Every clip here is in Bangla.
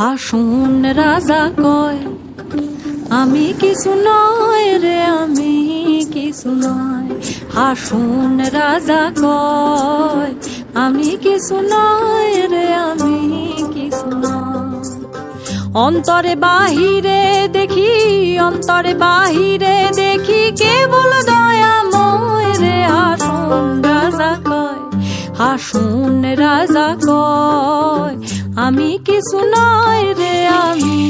হাসুন রাজা কয়, আমি কিছু নয় রে, আমি কিছু নয়। হাসুন রাজা কয়, আমি কিছু নয় রে, আমি কিছু অন্তরে বাহিরে দেখি, অন্তরে বাহিরে দেখি কেবল দয়াময় রে, হাসুন রাজা কয়, হাসুন রাজা কয় আমি কিছু নয় রে আমি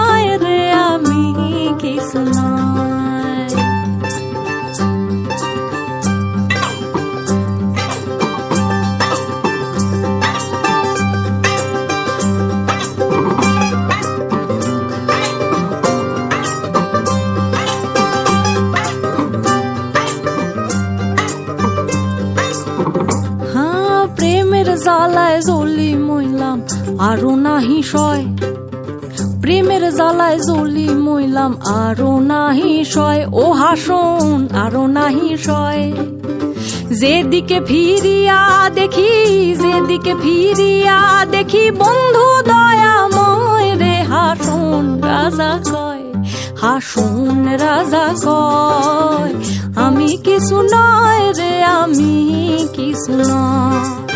প্রেমের জ্বালায় জ্বলি মইলাম, আরও নাহি সয়। প্রেমের জ্বালায় জ্বলি মইলাম, আরও নাহি সয়। ও হাসন, আরও নাহি সয়। যেদিকে ফিরিয়া দেখি, যেদিকে ফিরিয়া দেখি, বন্ধু দয়াময় রে হাসন, রাজা কয়, হাসুন, রাজা কয়, আমি কিছু নয় রে, আমি কিছু নয়।